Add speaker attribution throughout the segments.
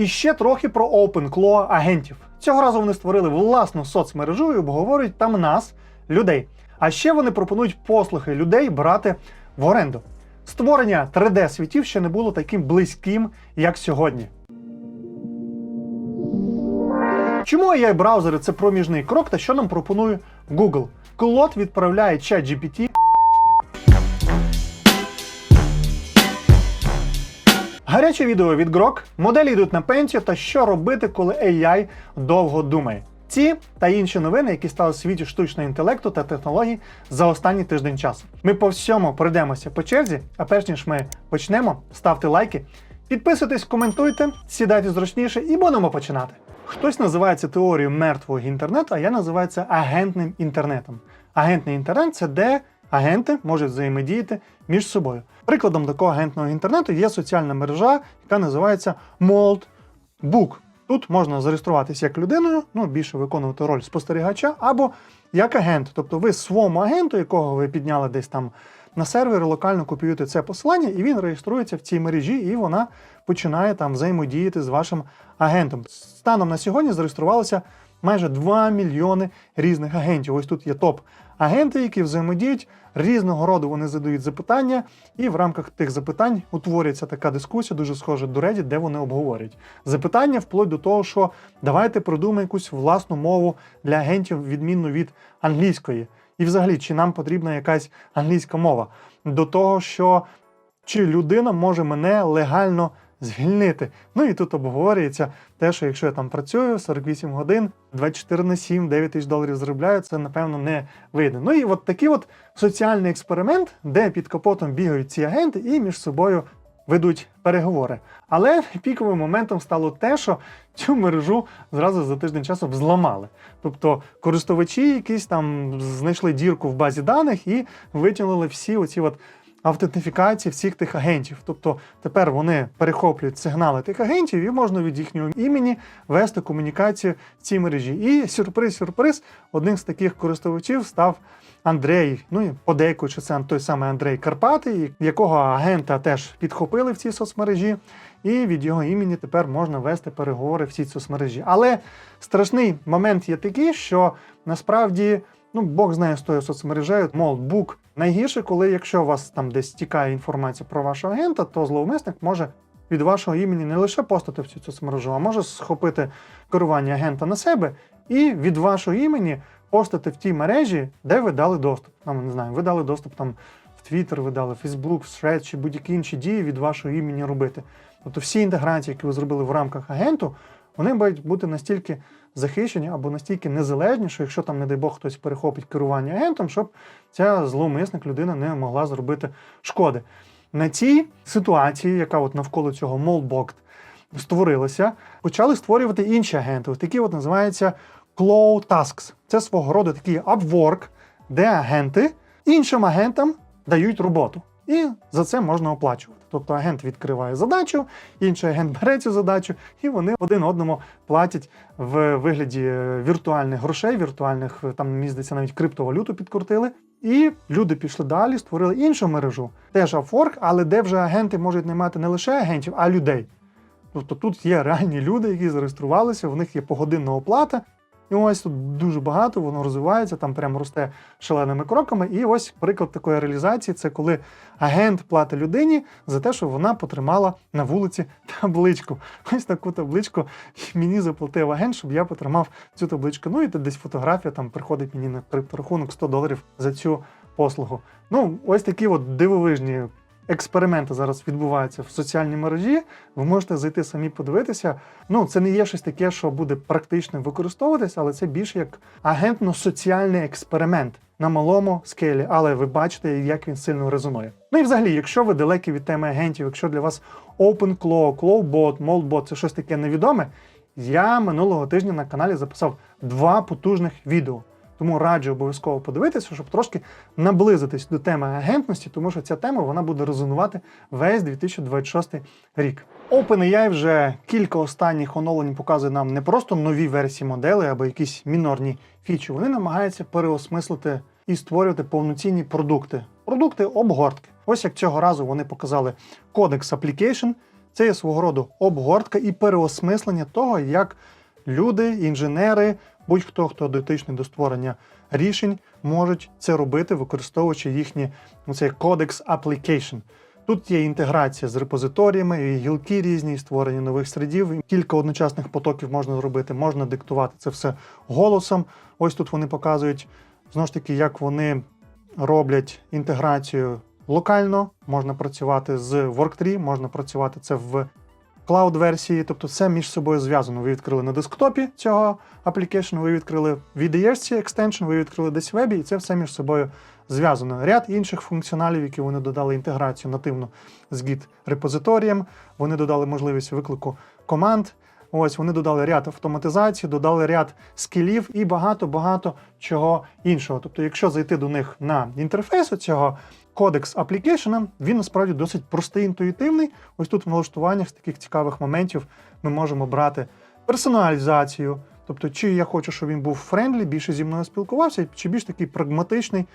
Speaker 1: І ще трохи про OpenClaw агентів. Цього разу вони створили власну соцмережу і обговорюють там нас, людей. А ще вони пропонують послуги людей брати в оренду. Створення 3D-світів ще не було таким близьким, як сьогодні. Чому ai браузери це проміжний крок та що нам пропонує Google? Claude відправляє ChatGPT Гаряче відео від Grok, моделі йдуть на пенсію та що робити, коли AI довго думає. Ці та інші новини, які стали в світі штучного інтелекту та технологій за останній тиждень часу. Ми по всьому пройдемося по черзі, а перш ніж ми почнемо, ставте лайки, підписуйтесь, коментуйте, сідайте зручніше і будемо починати. Хтось називає це теорією мертвого інтернету, а я називаю це агентним інтернетом. Агентний інтернет це де агенти можуть взаємодіяти між собою. Прикладом такого агентного інтернету є соціальна мережа, яка називається Moldbook. Тут можна зареєструватися як людиною, ну більше виконувати роль спостерігача, або як агент. Тобто ви своєму агенту, якого ви підняли десь там на сервері, локально копіюєте це посилання, і він реєструється в цій мережі, і вона починає там взаємодіяти з вашим агентом. Станом на сьогодні зареєструвалося майже 2 мільйони різних агентів. Ось тут є топ агенти, які взаємодіють різного роду. Вони задають запитання, і в рамках тих запитань утворюється така дискусія, дуже схожа до Reddit, де вони обговорюють запитання вплоть до того, що давайте придумаємо якусь власну мову для агентів, відмінну від англійської. І взагалі, чи нам потрібна якась англійська мова? До того, що чи людина може мене легально звільнити. Ну і тут обговорюється те, що якщо я там працюю 48 годин, 24 на 7, 9 тисяч доларів заробляю, це напевно не вийде. Ну і от такий от соціальний експеримент, де під капотом бігають ці агенти і між собою ведуть переговори. Але піковим моментом стало те, що цю мережу зразу за тиждень часу взламали. Тобто користувачі якісь там знайшли дірку в базі даних і витягнули всі оці от автентифікації всіх тих агентів. Тобто тепер вони перехоплюють сигнали тих агентів і можна від їхнього імені вести комунікацію в цій мережі. І сюрприз-сюрприз, одним з таких користувачів став Андрей. Ну і подейкуючи це той самий Андрей Карпатий, якого агента теж підхопили в цій соцмережі. І від його імені тепер можна вести переговори в цій соцмережі. Але страшний момент є такий, що насправді ну Бог знає з тою соцмережею, Молдбук. Найгірше, коли якщо у вас там десь тікає інформація про вашого агента, то зловмисник може від вашого імені не лише постати в цю соцмережу, а може схопити керування агента на себе і від вашого імені постати в тій мережі, де ви дали доступ. Там не знаю, ви дали доступ там в Twitter, ви дали Facebook, в Threads чи будь-які інші дії від вашого імені робити. Тобто всі інтеграції, які ви зробили в рамках агенту, вони мають бути настільки захищені або настільки незалежні, що якщо там, не дай Бог, хтось перехопить керування агентом, щоб ця зловмисник людина не могла зробити шкоди. На цій ситуації, яка от навколо цього Molbot створилася, почали створювати інші агенти. Такі от називаються Claw Tasks. Це свого роду такий Upwork, де агенти іншим агентам дають роботу. І за це можна оплачувати. Тобто агент відкриває задачу, інший агент бере цю задачу, і вони один одному платять в вигляді е, віртуальних грошей, віртуальних е, там мені навіть криптовалюту підкрутили. І люди пішли далі, створили іншу мережу, теж Upwork, але де вже агенти можуть наймати не лише агентів, а людей. Тобто тут є реальні люди, які зареєструвалися, в них є погодинна оплата. І ось тут дуже багато, воно розвивається, там прямо росте шаленими кроками. І ось приклад такої реалізації це коли агент платить людині за те, що вона потримала на вулиці табличку. Ось таку табличку мені заплатив агент, щоб я потримав цю табличку. Ну і десь фотографія там приходить мені на рахунок 100 доларів за цю послугу. Ну, ось такі от дивовижні експерименти зараз відбуваються в соціальній мережі. Ви можете зайти самі подивитися. Ну, це не є щось таке, що буде практично використовуватися, але це більше як агентно-соціальний експеримент на малому скелі. Але ви бачите, як він сильно резонує. Ну і взагалі, якщо ви далекі від теми агентів, якщо для вас OpenClaw, ClawBot, MoldBot – це щось таке невідоме, я минулого тижня на каналі записав два потужних відео. Тому раджу обов'язково подивитися, щоб трошки наблизитись до теми агентності, тому що ця тема вона буде резонувати весь 2026 рік. OpenAI вже кілька останніх оновлень показує нам не просто нові версії моделей або якісь мінорні фічі. Вони намагаються переосмислити і створювати повноцінні продукти. Продукти обгортки. Ось як цього разу вони показали Codex Application. Це є свого роду обгортка і переосмислення того, як люди, інженери, будь-хто, хто дотичний до створення рішень, можуть це робити, використовуючи їхні ну, цей кодекс application. Тут є інтеграція з репозиторіями, і гілки різні, і створення нових і Кілька одночасних потоків можна зробити, можна диктувати це все голосом. Ось тут вони показують знову ж таки, як вони роблять інтеграцію локально. Можна працювати з Worktree, можна працювати це в клауд-версії, тобто все між собою зв'язано. Ви відкрили на десктопі цього application, ви відкрили в IDS екстеншн, ви відкрили десь в вебі, і це все між собою зв'язано. Ряд інших функціоналів, які вони додали інтеграцію нативно з Git репозиторієм. Вони додали можливість виклику команд. Ось вони додали ряд автоматизації, додали ряд скілів і багато-багато чого іншого. Тобто, якщо зайти до них на інтерфейс цього кодекс аплікейшена, він насправді досить простий, інтуїтивний. Ось тут в налаштуваннях з таких цікавих моментів ми можемо брати персоналізацію. Тобто, чи я хочу, щоб він був френдлі, більше зі мною спілкувався, чи більш такий прагматичний,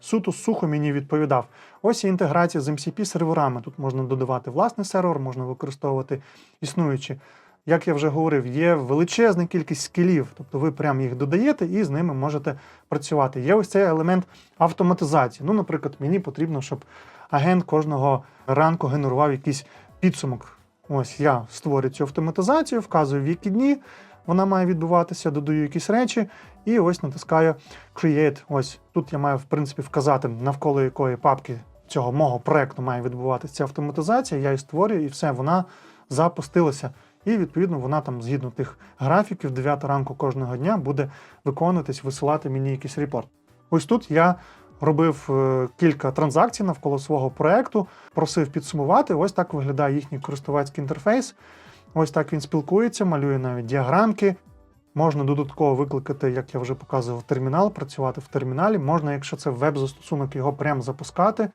Speaker 1: суто сухо мені відповідав. Ось є інтеграція з MCP серверами. Тут можна додавати власний сервер, можна використовувати існуючі. Як я вже говорив, є величезна кількість скілів, тобто ви прямо їх додаєте і з ними можете працювати. Є ось цей елемент автоматизації. Ну, наприклад, мені потрібно, щоб агент кожного ранку генерував якийсь підсумок. Ось я створюю цю автоматизацію, вказую в які дні вона має відбуватися, додаю якісь речі, і ось натискаю Create. Ось тут я маю в принципі вказати, навколо якої папки цього мого проекту має відбуватися ця автоматизація. Я її створюю, і все, вона запустилася. І відповідно вона там, згідно тих графіків, 9 ранку кожного дня буде виконуватись, висилати мені якийсь репорт. Ось тут я робив е, кілька транзакцій навколо свого проекту, просив підсумувати. Ось так виглядає їхній користувацький інтерфейс. Ось так він спілкується, малює навіть діаграмки. Можна додатково викликати, як я вже показував, термінал, працювати в терміналі. Можна, якщо це веб-застосунок, його прямо запускати.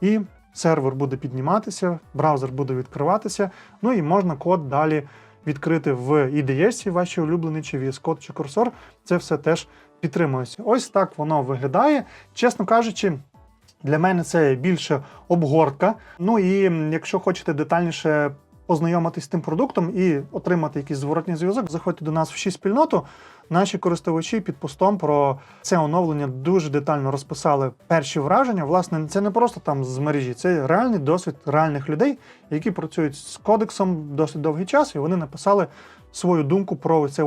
Speaker 1: І сервер буде підніматися, браузер буде відкриватися. Ну і можна код далі відкрити в IDS, ваші улюблені, чи VS Code, чи курсор. Це все теж підтримується. Ось так воно виглядає. Чесно кажучи, для мене це більше обгортка. Ну і якщо хочете детальніше познайомитись з тим продуктом і отримати якийсь зворотній зв'язок, заходьте до нас в 6 спільноту. Наші користувачі під постом про це оновлення дуже детально розписали перші враження. Власне, це не просто там з мережі, це реальний досвід реальних людей, які працюють з кодексом досить довгий час, і вони написали свою думку про це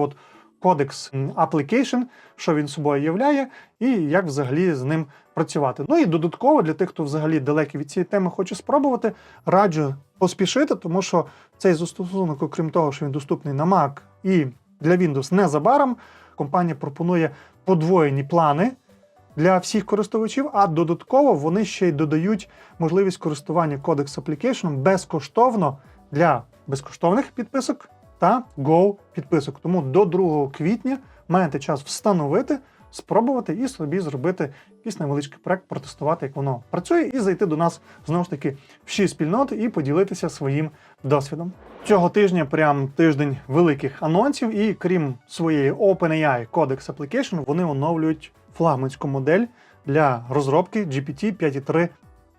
Speaker 1: кодекс application, що він собою являє, і як взагалі з ним працювати. Ну і додатково для тих, хто взагалі далекий від цієї теми хоче спробувати, раджу поспішити, тому що цей застосунок, окрім того, що він доступний на Mac і для Windows незабаром, компанія пропонує подвоєні плани. Для всіх користувачів, а додатково вони ще й додають можливість користування Codex Application безкоштовно для безкоштовних підписок та Go підписок. Тому до 2 квітня маєте час встановити, спробувати і собі зробити якийсь невеличкий проект, протестувати, як воно працює, і зайти до нас знову ж таки в 6 спільноти і поділитися своїм досвідом. Цього тижня прям тиждень великих анонсів, і крім своєї OpenAI Codex Application, вони оновлюють флагманську модель для розробки GPT 5.3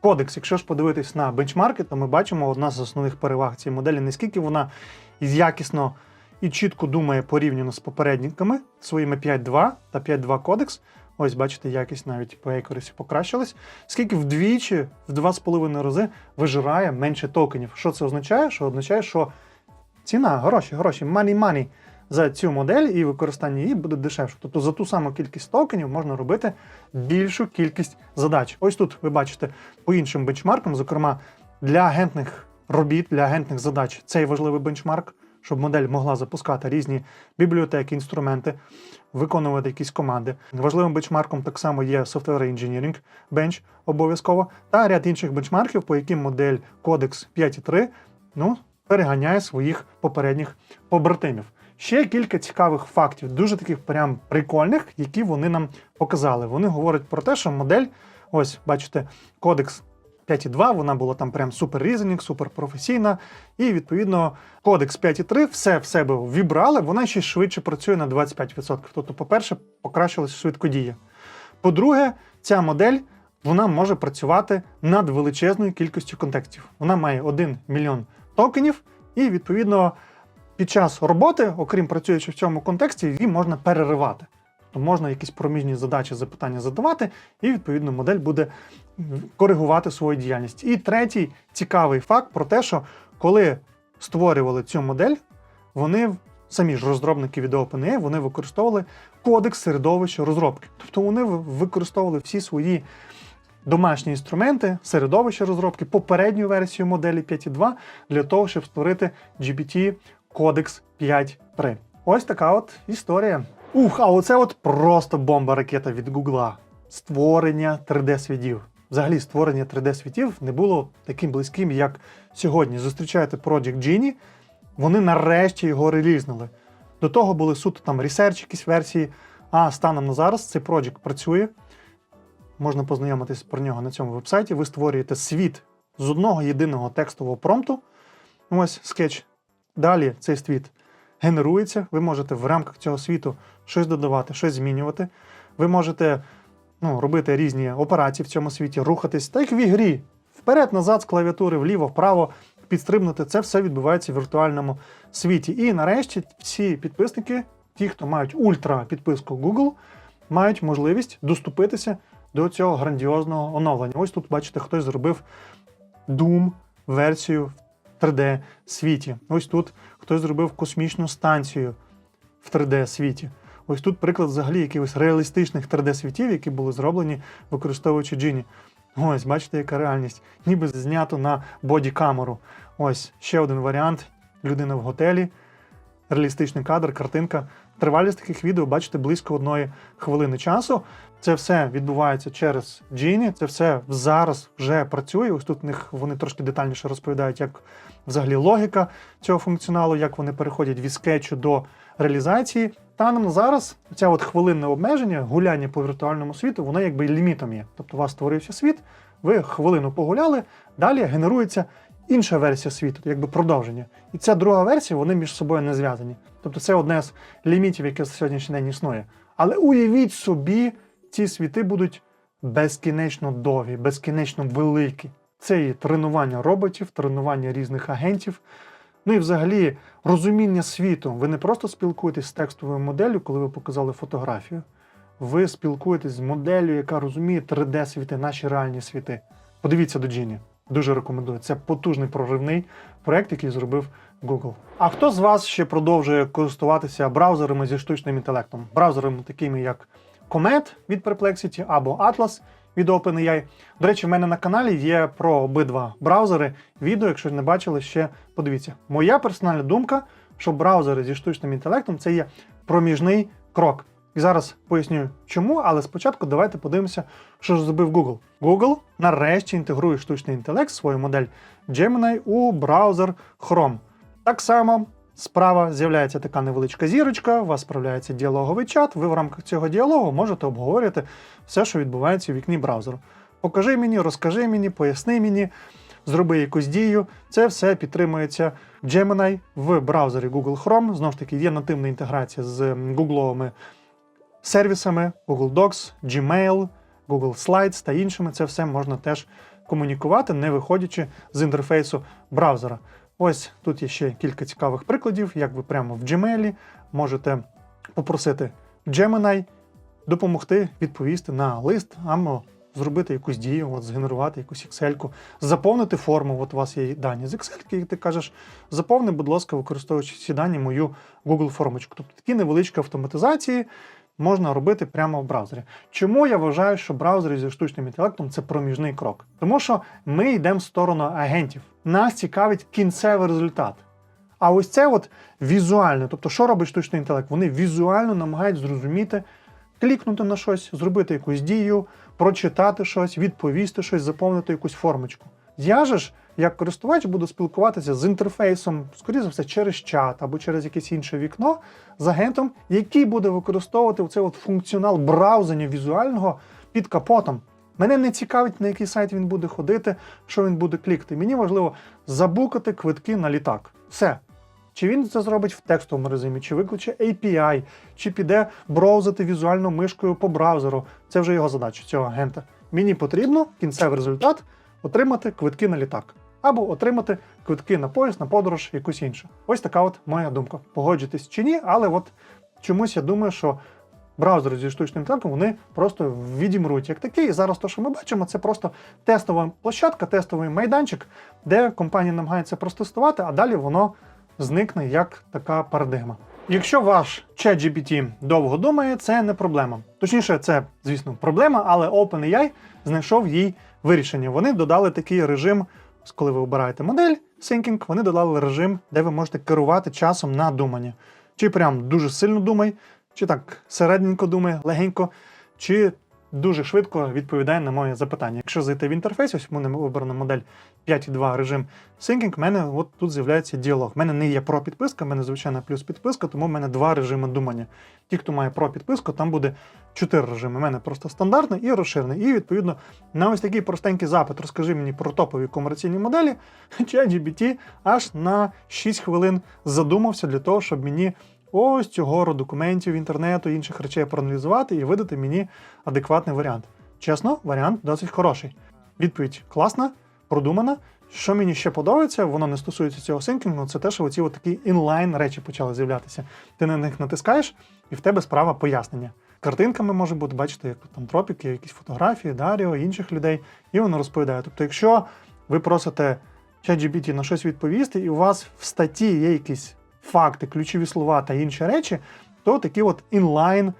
Speaker 1: Кодекс. Якщо ж подивитись на бенчмарки, то ми бачимо одна з основних переваг цієї моделі, наскільки вона якісно і чітко думає порівняно з попередниками своїми 5.2 та 5.2 кодекс. Ось, бачите, якість навіть по accuracy покращилась. Скільки вдвічі, в 2,5 рази вижирає менше токенів. Що це означає? Що означає, що ціна, гроші, гроші, money money за цю модель і використання її буде дешевше. Тобто за ту саму кількість токенів можна робити більшу кількість задач. Ось тут ви бачите по іншим бенчмаркам, зокрема для агентних робіт, для агентних задач цей важливий бенчмарк, щоб модель могла запускати різні бібліотеки, інструменти, виконувати якісь команди. Важливим бенчмарком так само є Software Engineering Bench обов'язково, та ряд інших бенчмарків, по яким модель Codex 5.3 ну, переганяє своїх попередніх побратимів. Ще кілька цікавих фактів, дуже таких прям прикольних, які вони нам показали. Вони говорять про те, що модель, ось бачите, кодекс 5.2, вона була там прям супер різенінг, супер професійна. І відповідно кодекс 5.3 все в себе вібрали, вона ще швидше працює на 25%. Тобто, по-перше, покращилася швидкодія. По-друге, ця модель вона може працювати над величезною кількістю контекстів. Вона має 1 мільйон токенів. І відповідно під час роботи, окрім працюючи в цьому контексті, її можна переривати. То можна якісь проміжні задачі, запитання задавати, і відповідно модель буде коригувати свою діяльність. І третій цікавий факт про те, що коли створювали цю модель, вони самі ж розробники від OpenAI, вони використовували кодекс середовища розробки. Тобто вони використовували всі свої домашні інструменти, середовище розробки, попередню версію моделі 5.2 для того, щоб створити GPT Codex 5.3. Ось така от історія. Ух, а оце от просто бомба ракета від Гугла. Створення 3D-світів. Взагалі, створення 3D-світів не було таким близьким, як сьогодні. Зустрічаєте Project Genie, вони нарешті його релізнули. До того були суто там ресерч, якісь версії. А станом на зараз цей проджект працює. Можна познайомитись про нього на цьому вебсайті. Ви створюєте світ з одного єдиного текстового промпту. Ось скетч. Далі цей світ генерується. Ви можете в рамках цього світу щось додавати, щось змінювати. Ви можете ну, робити різні операції в цьому світі, рухатись, так як в ігрі. Вперед-назад з клавіатури, вліво, вправо, підстрибнути. Це все відбувається в віртуальному світі. І нарешті всі підписники, ті, хто мають ультра підписку Google, мають можливість доступитися до цього грандіозного оновлення. Ось тут, бачите, хтось зробив Doom версію в 3D світі. Ось тут хтось зробив космічну станцію в 3D світі. Ось тут приклад взагалі якихось реалістичних 3D світів, які були зроблені використовуючи Genie. Ось, бачите, яка реальність. Ніби знято на боді-камеру. Ось ще один варіант: людина в готелі, реалістичний кадр, картинка. Тривалість таких відео, бачите, близько одної хвилини часу. Це все відбувається через Genie, це все зараз вже працює. Ось тут в них вони трошки детальніше розповідають, як взагалі логіка цього функціоналу, як вони переходять від скетчу до реалізації. Станом на зараз ця от хвилинне обмеження, гуляння по віртуальному світу, воно якби лімітом є. Тобто у вас створився світ, ви хвилину погуляли, далі генерується інша версія світу, якби продовження. І ця друга версія, вони між собою не зв'язані. Тобто це одне з лімітів, яке на сьогоднішній день існує. Але уявіть собі, ці світи будуть безкінечно довгі, безкінечно великі. Це і тренування роботів, тренування різних агентів. Ну і взагалі розуміння світу. Ви не просто спілкуєтесь з текстовою моделлю, коли ви показали фотографію. Ви спілкуєтесь з моделлю, яка розуміє 3D-світи, наші реальні світи. Подивіться до Джині. Дуже рекомендую. Це потужний проривний проект, який зробив Google. А хто з вас ще продовжує користуватися браузерами зі штучним інтелектом? Браузерами такими як Comet від Perplexity або Atlas від OpenAI. До речі, в мене на каналі є про обидва браузери. Відео, якщо не бачили, ще подивіться. Моя персональна думка, що браузери зі штучним інтелектом це є проміжний крок. І зараз поясню чому, але спочатку давайте подивимося, що ж зробив Google. Google нарешті інтегрує штучний інтелект, свою модель Gemini у браузер Chrome. Так само справа з'являється така невеличка зірочка, у вас справляється діалоговий чат. Ви в рамках цього діалогу можете обговорювати все, що відбувається у вікні браузеру. Покажи мені, розкажи мені, поясни мені, зроби якусь дію. Це все підтримується Gemini в браузері Google Chrome. Знову ж таки, є нативна інтеграція з гугловими сервісами Google Docs, Gmail, Google Slides та іншими. Це все можна теж комунікувати, не виходячи з інтерфейсу браузера. Ось тут є ще кілька цікавих прикладів, як ви прямо в Gmail можете попросити Gemini допомогти відповісти на лист, або зробити якусь дію, от, згенерувати якусь Excel, заповнити форму. От у вас є дані з Excel, і ти кажеш, заповни, будь ласка, використовуючи ці дані мою Google формочку. Тобто такі невеличкі автоматизації можна робити прямо в браузері. Чому я вважаю, що браузери зі штучним інтелектом це проміжний крок? Тому що ми йдемо в сторону агентів. Нас цікавить кінцевий результат. А ось це от візуально, тобто, що робить штучний інтелект? Вони візуально намагають зрозуміти, клікнути на щось, зробити якусь дію, прочитати щось, відповісти щось, заповнити якусь формочку. Я же ж, як користувач, буду спілкуватися з інтерфейсом, скоріше за все, через чат або через якесь інше вікно з агентом, який буде використовувати цей от функціонал браузення візуального під капотом. Мене не цікавить, на який сайт він буде ходити, що він буде клікати. Мені важливо забукати квитки на літак. Все. Чи він це зробить в текстовому режимі, чи виключить API, чи піде браузити візуально мишкою по браузеру. Це вже його задача, цього агента. Мені потрібно кінцевий результат отримати квитки на літак. Або отримати квитки на поїзд, на подорож, якусь іншу. Ось така от моя думка. Погоджуйтесь чи ні, але от чомусь я думаю, що браузери зі штучним інтелектом вони просто відімруть як такі. І зараз то, що ми бачимо, це просто тестова площадка, тестовий майданчик, де компанія намагається протестувати, а далі воно зникне як така парадигма. Якщо ваш ChatGPT довго думає, це не проблема. Точніше, це, звісно, проблема, але OpenAI знайшов їй вирішення. Вони додали такий режим, коли ви обираєте модель Syncing, вони додали режим, де ви можете керувати часом на думання. Чи прям дуже сильно думай, чи так середненько думає, легенько, чи дуже швидко відповідає на моє запитання. Якщо зайти в інтерфейс, ось в мене вибрана модель 5.2 режим Syncing, в мене от тут з'являється діалог. У мене не є про підписка, в мене звичайна плюс підписка, тому в мене два режими думання. Ті, хто має про підписку, там буде чотири режими. У мене просто стандартний і розширений. І відповідно на ось такий простенький запит. Розкажи мені про топові комерційні моделі. ChatGPT аж на 6 хвилин задумався для того, щоб мені ось цього документів, інтернету, інших речей проаналізувати і видати мені адекватний варіант. Чесно, варіант досить хороший. Відповідь класна, продумана. Що мені ще подобається, воно не стосується цього синкінгу, це те, що оці такі інлайн речі почали з'являтися. Ти на них натискаєш, і в тебе справа пояснення. Картинками може бути, бачите, як там тропіки, якісь фотографії, Даріо, інших людей, і воно розповідає. Тобто, якщо ви просите ChatGPT на щось відповісти, і у вас в статті є якісь факти, ключові слова та інші речі, то такі от інлайн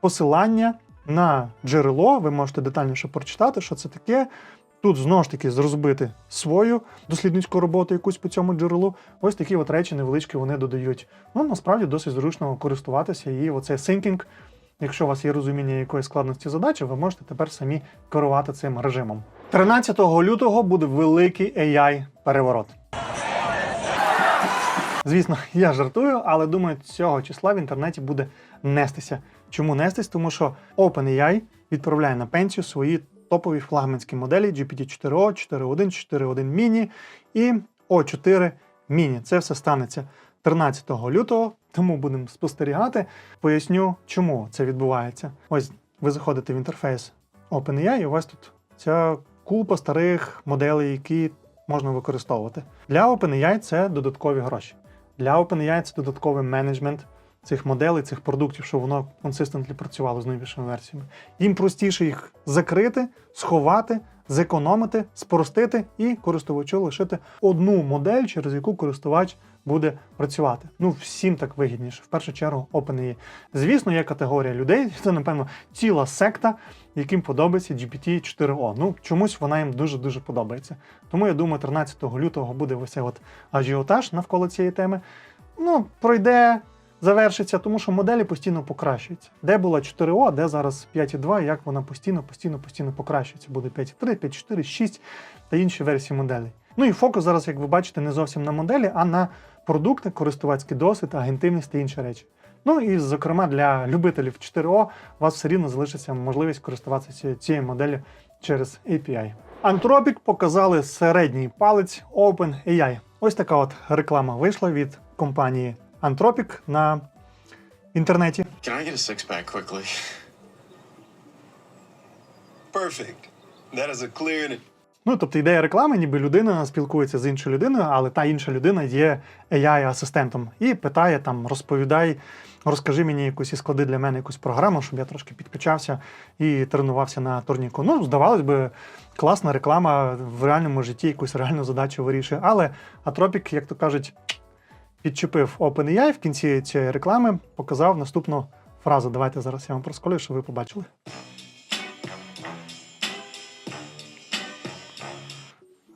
Speaker 1: посилання на джерело, ви можете детальніше прочитати, що це таке. Тут знову ж таки зрозбити свою дослідницьку роботу якусь по цьому джерелу. Ось такі от речі невеличкі вони додають. Ну, насправді досить зручно користуватися. І оцей thinking, якщо у вас є розуміння якої складності задачі, ви можете тепер самі керувати цим режимом. 13 лютого буде великий AI-переворот. Звісно, я жартую, але думаю, цього числа в інтернеті буде нестися. Чому нестись? Тому що OpenAI відправляє на пенсію свої топові флагманські моделі GPT-4o, 4.1, 4.1 Mini і O4 Mini. Це все станеться 13 лютого, тому будемо спостерігати. Поясню, чому це відбувається. Ось ви заходите в інтерфейс OpenAI, і у вас тут ця купа старих моделей, які можна використовувати. Для OpenAI це додаткові гроші. Для OpenAI це додатковий менеджмент цих моделей, цих продуктів, щоб воно консистентно працювало з новішими версіями. Їм простіше їх закрити, сховати, зекономити, спростити і користувачу лишити одну модель, через яку користувач буде працювати. Ну, всім так вигідніше. В першу чергу OpenAI. Звісно, є категорія людей, це, напевно, ціла секта, яким подобається GPT-4o. Ну, чомусь вона їм дуже-дуже подобається. Тому я думаю, 13 лютого буде ось от ажіотаж навколо цієї теми. Ну, пройде, завершиться, тому що моделі постійно покращуються. Де була 4О, де зараз 5.2, як вона постійно, постійно, постійно покращується. Буде 5.3, 5.4, 6 та інші версії моделей. Ну і фокус зараз, як ви бачите, не зовсім на моделі, а на продукти, користувацький досвід, агентивність та інші речі. Ну і, зокрема, для любителів 4О у вас все рівно залишиться можливість користуватися цією моделлю через API. Anthropic показали середній палець OpenAI. Ось така от реклама вийшла від компанії Anthropic на інтернеті.
Speaker 2: Can I get a six pack quickly?
Speaker 3: Perfect. That is a clear
Speaker 1: Ну, тобто ідея реклами, ніби людина спілкується з іншою людиною, але та інша людина є AI-асистентом і питає там, розповідай, розкажи мені якусь і склади для мене якусь програму, щоб я трошки підкачався і тренувався на турніку. Ну, здавалось би, класна реклама в реальному житті якусь реальну задачу вирішує. Але Атропік, як то кажуть, підчепив OpenAI в кінці цієї реклами, показав наступну фразу. Давайте зараз я вам просколю, щоб ви побачили.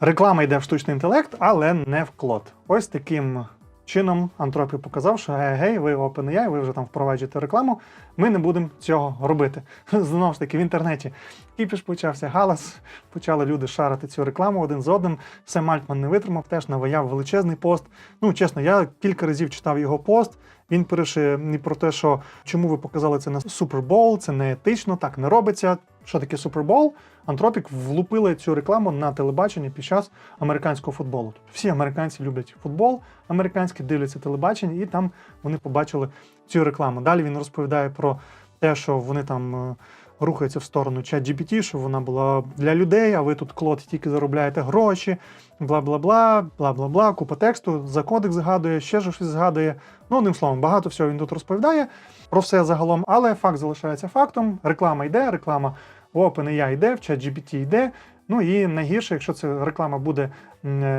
Speaker 1: Реклама йде в штучний інтелект, але не в клод. Ось таким чином Антропі показав, що гей, гей, ви OpenAI, ви вже там впроваджуєте рекламу. Ми не будемо цього робити. Знову ж таки, в інтернеті кіпіш почався галас, почали люди шарити цю рекламу один з одним. Сем Альтман не витримав, теж наваяв величезний пост. Ну, чесно, я кілька разів читав його пост. Він пише і про те, що чому ви показали це на Супербол, це не етично, так не робиться. Що таке Супербол? Антропік влупили цю рекламу на телебаченні під час американського футболу. Тобто всі американці люблять футбол, американські дивляться телебачення, і там вони побачили цю рекламу. Далі він розповідає про те, що вони там е, рухається в сторону ChatGPT, що вона була для людей, а ви тут клод тільки заробляєте гроші, бла бла бла, бла бла бла, купа тексту, за кодек згадує, ще щось згадує. Ну, одним словом, багато всього він тут розповідає про все загалом, але факт залишається фактом. Реклама йде, реклама в OpenAI йде, в ChatGPT йде. Ну і найгірше, якщо ця реклама буде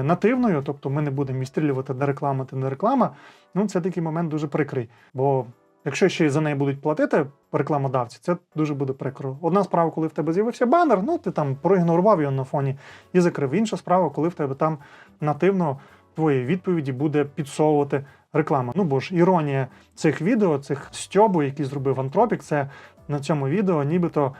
Speaker 1: нативною, тобто ми не будемо відстрілювати де реклама, та не реклама, ну це такий момент дуже прикрий. Бо якщо ще й за неї будуть платити рекламодавці, це дуже буде прикро. Одна справа, коли в тебе з'явився банер, ну ти там проігнорував його на фоні і закрив. Інша справа, коли в тебе там нативно твої відповіді буде підсовувати реклама. Ну бо ж іронія цих відео, цих стьобу, які зробив Антропік, це на цьому відео, нібито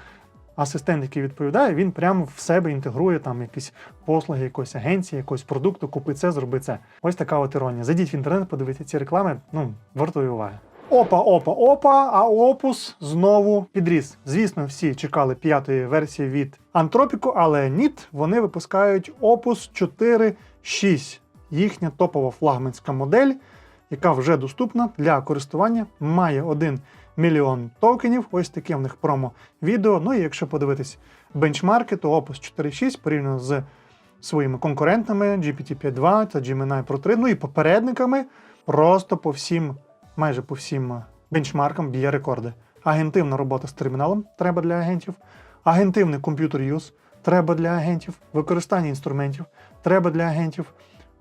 Speaker 1: асистент, який відповідає, він прямо в себе інтегрує там якісь послуги якоїсь агенції, якогось продукту, купи це, зроби це. Ось така от іронія. Зайдіть в інтернет, подивіться ці реклами. Ну, вартує уваги. Опа, опа, опа, а опус знову підріс. Звісно, всі чекали п'ятої версії від Антропіку, але ніт, вони випускають Opus 4.6, їхня топова флагманська модель, яка вже доступна для користування, має 1 мільйон токенів. Ось таке в них промо-відео. Ну і якщо подивитись бенчмарки, то Opus 4.6 порівняно з своїми конкурентами GPT-5.2 та Gemini Pro 3, ну і попередниками, просто по всім, майже по всім бенчмаркам б'є рекорди. Агентивна робота з терміналом треба для агентів, агентивний комп'ютер юз треба для агентів, використання інструментів треба для агентів,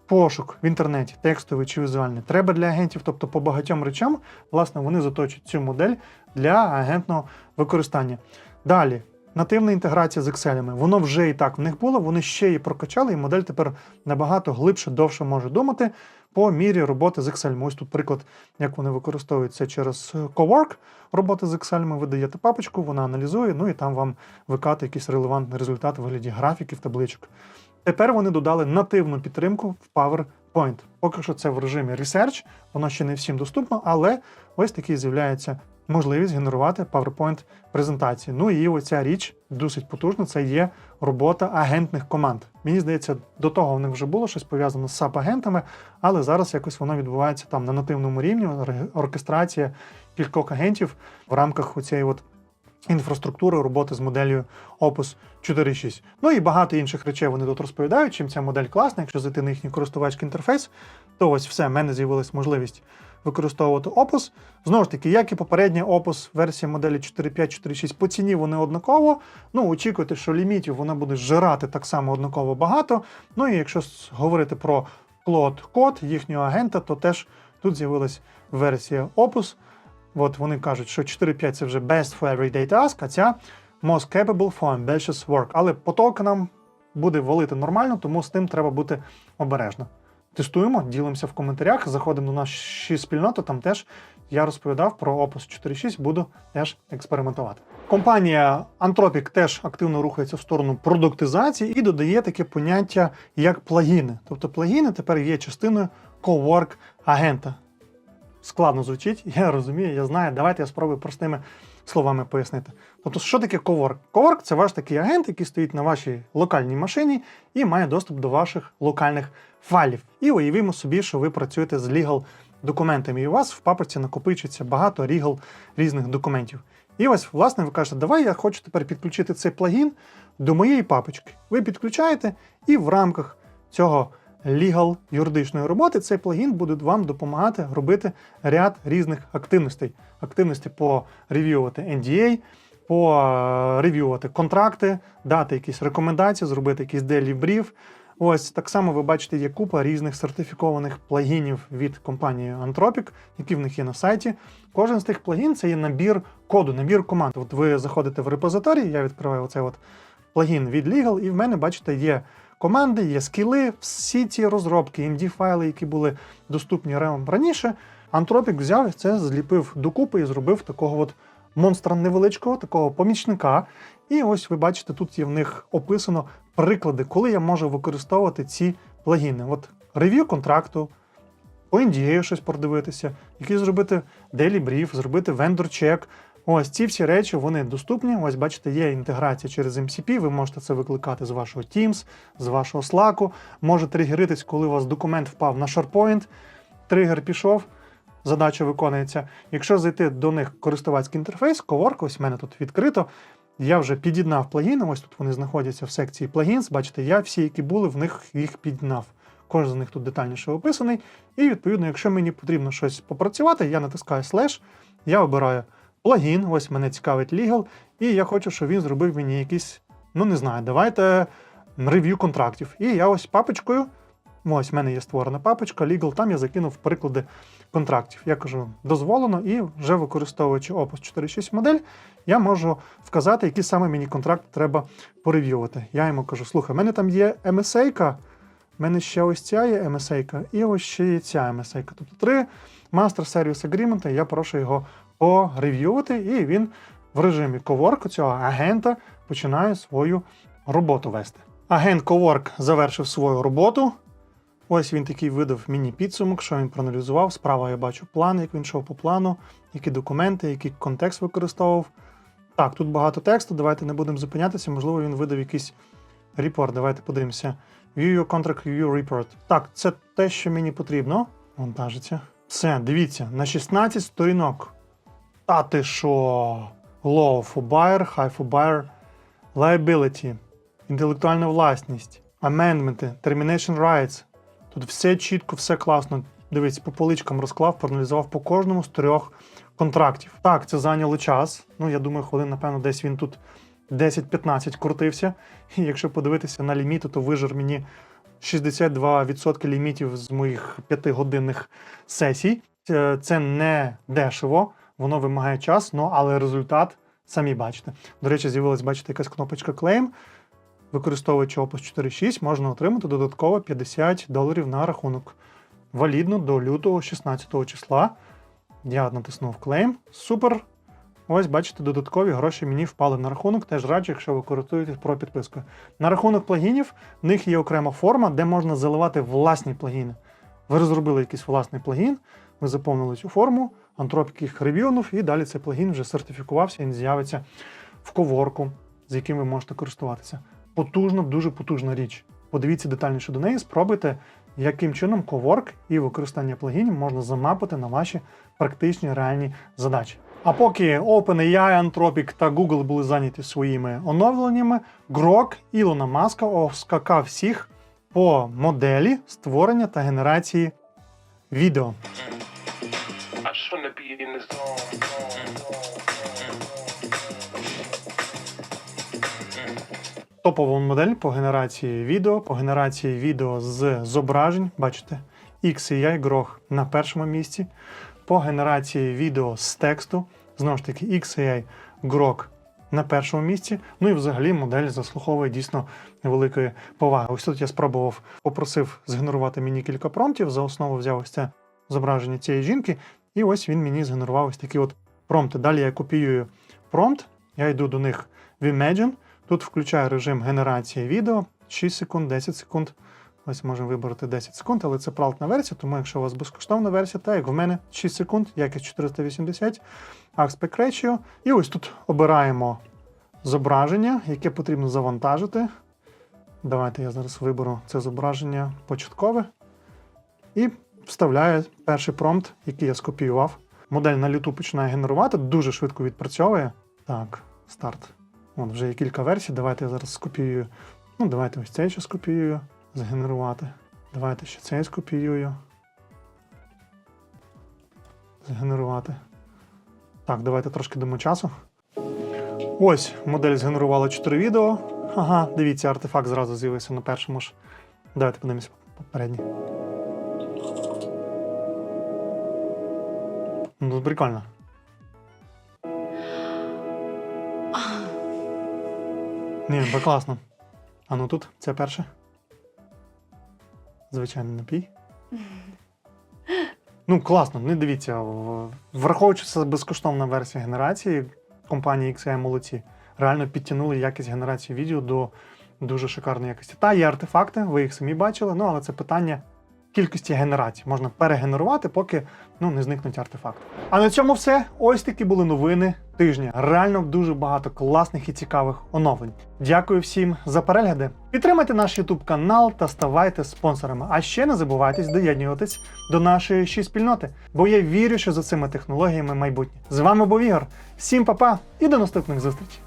Speaker 1: пошук в інтернеті, текстовий чи візуальний, треба для агентів, тобто по багатьом речам, власне, вони заточують цю модель для агентного використання. Далі. Нативна інтеграція з Excel. Воно вже і так в них було, вони ще її прокачали, і модель тепер набагато глибше, довше може думати по мірі роботи з Excel. Ось тут приклад, як вони використовуються через е, Cowork. Роботи з Excel. Ви даєте папочку, вона аналізує, ну і там вам викати якийсь релевантний результат в вигляді графіків, табличок. Тепер вони додали нативну підтримку в PowerPoint. Поки що це в режимі Research, воно ще не всім доступно, але ось такий з'являється можливість генерувати PowerPoint презентації. Ну і оця річ досить потужна. Це є робота агентних команд. Мені здається, до того в них вже було щось пов'язане з SAP-агентами, але зараз якось воно відбувається там на нативному рівні, оркестрація кількох агентів в рамках оцієї от інфраструктури роботи з моделлю Opus 4.6. Ну і багато інших речей вони тут розповідають, чим ця модель класна. Якщо зайти на їхній користувацький інтерфейс, то ось все, в мене з'явилась можливість використовувати Opus. Знову ж таки, як і попередня Opus версія моделі 4.5, 4.6, по ціні вони однаково. Ну, очікуйте, що лімітів вона буде жирати так само однаково багато. Ну і якщо говорити про Claude Code, їхнього агента, то теж тут з'явилась версія Opus. От вони кажуть, що 4.5 це вже best for everyday task, а ця most capable for ambitious work. Але по токенам буде валити нормально, тому з тим треба бути обережно. Тестуємо, ділимося в коментарях, заходимо до нашої спільноти, там теж я розповідав про Opus 4.6, буду теж експериментувати. Компанія Anthropic теж активно рухається в сторону продуктизації і додає таке поняття як плагіни. Тобто плагіни тепер є частиною cowork агента складно звучить, я розумію, я знаю. Давайте я спробую простими словами пояснити. Тобто, що таке Cowork? Cowork – це ваш такий агент, який стоїть на вашій локальній машині і має доступ до ваших локальних файлів. І уявімо собі, що ви працюєте з legal документами, і у вас в папці накопичується багато legal різних документів. І ось, власне, ви кажете, давай я хочу тепер підключити цей плагін до моєї папочки. Ви підключаєте, і в рамках цього legal юридичної роботи цей плагін буде вам допомагати робити ряд різних активностей. Активності по рев'ювати NDA, по е, рев'ювати контракти, дати якісь рекомендації, зробити якийсь daily brief. Ось так само ви бачите, є купа різних сертифікованих плагінів від компанії Anthropic, які в них є на сайті. Кожен з тих плагін це є набір коду, набір команд. От ви заходите в репозиторій, я відкриваю оцей от плагін від Legal, і в мене, бачите, є команди, є скіли, всі ці розробки, MD-файли, які були доступні рем раніше. Anthropic взяв це, зліпив докупи і зробив такого от монстра невеличкого, такого помічника. І ось ви бачите, тут є в них описано приклади, коли я можу використовувати ці плагіни. От рев'ю контракту, по NDA щось продивитися, якийсь зробити daily brief, зробити vendor check. Ось ці всі речі вони доступні. Ось бачите, є інтеграція через MCP. Ви можете це викликати з вашого Teams, з вашого Slack. Може тригеритись, коли у вас документ впав на SharePoint, тригер пішов, задача виконується. Якщо зайти до них користувацький інтерфейс, Cowork, ось в мене тут відкрито. Я вже під'єднав плагіни. Ось тут вони знаходяться в секції плагінс. Бачите, я всі, які були, в них їх під'єднав. Кожен з них тут детальніше описаний. І відповідно, якщо мені потрібно щось попрацювати, я натискаю слеш, я обираю плагін. Ось мене цікавить Legal, і я хочу, щоб він зробив мені якийсь, ну не знаю, давайте рев'ю контрактів. І я ось папочкою. Ось в мене є створена папочка Legal, там я закинув приклади контрактів. Я кажу, дозволено, і вже використовуючи Opus 4.6 модель, я можу вказати, які саме мені контракти треба порев'ювати. Я йому кажу: слухай, в мене там є MSA, в мене ще ось ця є MSA, і ось ще є ця MSA. Тобто три Master Service Agreement, я прошу його порев'ювати, і він в режимі Cowork цього агента починає свою роботу вести. Агент Cowork завершив свою роботу. Ось він такий видав мені підсумок, що він проаналізував. Справа я бачу план, як він йшов по плану, які документи, який контекст використовував. Так, тут багато тексту, давайте не будемо зупинятися. Можливо, він видав якийсь репорт. Давайте подивимося. View your contract review report. Так, це те, що мені потрібно. Монтажиться. Все, дивіться, на 16 сторінок. Та ти що? Law for buyer, high for buyer, liability, інтелектуальна власність, amendment, termination rights. Тут все чітко, все класно. Дивіться, по поличкам розклав, проаналізував по кожному з трьох контрактів. Так, це зайняло час. Ну, я думаю, хвилин, напевно, десь він тут 10-15 крутився. І якщо подивитися на ліміти, то вижир мені 62% лімітів з моїх 5-годинних сесій. Е, Це не дешево, воно вимагає час, ну але результат самі бачите. До речі, з'явилась, бачите, якась кнопочка Claim. Використовуючи Opus 4.6, можна отримати додатково 50 доларів на рахунок. Валідно до лютого 16 числа. Я натиснув Claim. Супер. Ось, бачите, додаткові гроші мені впали на рахунок. Теж раджу, якщо ви користуєтесь про підпискою. На рахунок плагінів, в них є окрема форма, де можна заливати власні плагіни. Ви розробили якийсь власний плагін, ви заповнили цю форму, Антропік їх і далі цей плагін вже сертифікувався і він з'явиться в коворку, з яким ви можете користуватися. Потужна, дуже потужна річ. Подивіться детальніше до неї, спробуйте, яким чином Cowork і використання плагінів можна замапити на ваші практичні реальні задачі. А поки OpenAI, Anthropic та Google були зайняті своїми оновленнями, Grok Ілона Маска обскакав всіх по моделі створення та генерації відео.
Speaker 4: Wanna be in the zone.
Speaker 1: Топова модель по генерації відео, по генерації відео з зображень, бачите, XAI Grok на першому місці. По генерації відео з тексту, знову ж таки, XAI Grok на першому місці. Ну і взагалі модель заслуховує дійсно великої поваги. Ось тут я спробував, попросив згенерувати мені кілька промптів. За основу взяв ось це зображення цієї жінки, і ось він мені згенерував ось такі от промпти. Далі я копіюю промпт, я йду до них в Imagine. Тут включаю режим генерації відео 6 секунд, 10 секунд. Ось можемо вибрати 10 секунд, але це платна версія, тому якщо у вас безкоштовна версія, так як в мене 6 секунд, якість 480, aspect ratio. І ось тут обираємо зображення, яке потрібно завантажити. Давайте я зараз виберу це зображення початкове. І вставляю перший промпт, який я скопіював. Модель на люту починає генерувати, дуже швидко відпрацьовує. Так, старт. От, вже є кілька версій. Давайте я зараз скопіюю. Ну, давайте ось цей ще скопіюю. Згенерувати. Давайте ще цей скопіюю. Згенерувати. Так, давайте трошки дамо часу. Ось модель згенерувала 4 відео. Ага, дивіться, артефакт зразу з'явився на першому ж. Давайте подивимося попередній. Ну, прикольно. Ні, бо класно. А ну тут це перше. Звичайний напій. Ну, класно, не дивіться. Враховуючи це безкоштовна версія генерації, компанії XAI молодці. Реально підтягнули якість генерації відео до дуже шикарної якості. Та є артефакти, ви їх самі бачили, ну але це питання кількості генерацій. Можна перегенерувати, поки ну, не зникнуть артефакти. А на цьому все. Ось такі були новини тижня. Реально дуже багато класних і цікавих оновлень. Дякую всім за перегляди. Підтримайте наш YouTube канал та ставайте спонсорами. А ще не забувайтесь доєднуватись до нашої ще спільноти, бо я вірю, що за цими технологіями майбутнє. З вами був Ігор. Всім па-па і до наступних зустрічей!